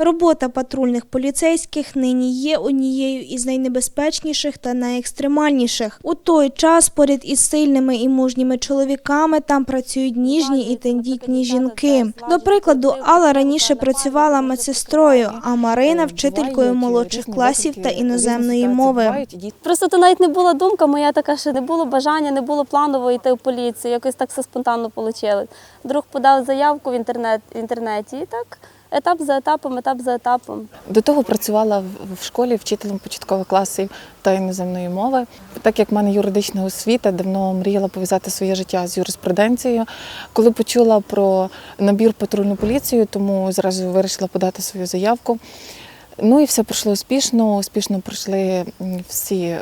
Робота патрульних поліцейських нині є однією із найнебезпечніших та найекстремальніших. У той час поряд із сильними і мужніми чоловіками там працюють ніжні і тендітні жінки. До прикладу, Алла раніше працювала медсестрою, а Марина вчителькою молодших класів та іноземної мови. Просто то навіть не була думка моя така, що не було бажання, не було планово йти в поліцію. Якось так все спонтанно вийшло. Друг подав заявку в інтернет в інтернеті і так етап за етапом, етап за етапом. До того працювала в- школі вчителем початкових класів та іноземної мови. Так як в мене юридична освіта, давно мріяла пов'язати своє життя з юриспруденцією. Коли почула про набір патрульну поліцію, тому зразу вирішила подати свою заявку. Ну і все пройшло успішно. Успішно пройшли всі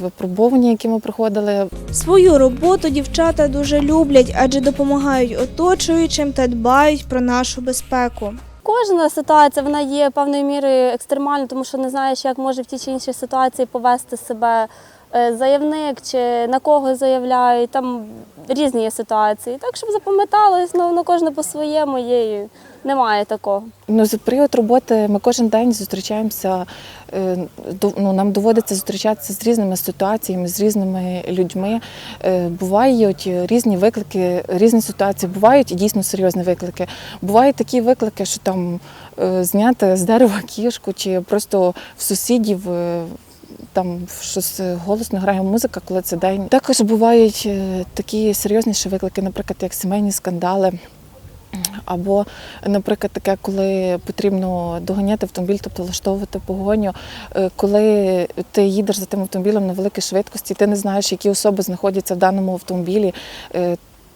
випробування, які ми проходили. Свою роботу дівчата дуже люблять, адже допомагають оточуючим та дбають про нашу безпеку. Кожна ситуація вона є певною мірою екстремальною, тому що не знаєш, як може в тій чи іншій ситуації повести себе заявник чи на кого заявляють. Там різні є ситуації. Так, щоб запам'яталось, ну, ну кожне по-своєму є. Немає такого. Ну, за період роботи ми кожен день зустрічаємося. е, Ну, нам доводиться зустрічатися з різними ситуаціями, з різними людьми. Е, Бувають різні виклики, різні ситуації. Бувають і дійсно серйозні виклики. Бувають такі виклики, що там е, зняти з дерева кішку, чи просто в сусідів. Е, Там щось голосно грає музика, коли це день. Також бувають е, такі серйозніші виклики, наприклад, як сімейні скандали. Або, наприклад, таке, коли потрібно доганяти автомобіль, тобто влаштовувати погоню, Е, коли ти їдеш за тим автомобілем на великій швидкості, ти не знаєш, які особи знаходяться в даному автомобілі.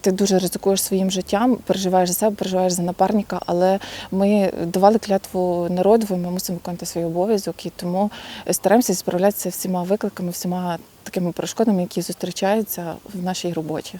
Ти дуже ризикуєш своїм життям, переживаєш за себе, переживаєш за напарника, але ми давали клятву народу, ми мусимо виконати свій обов'язок і тому стараємося справлятися всіма викликами, всіма такими перешкодами, які зустрічаються в нашій роботі.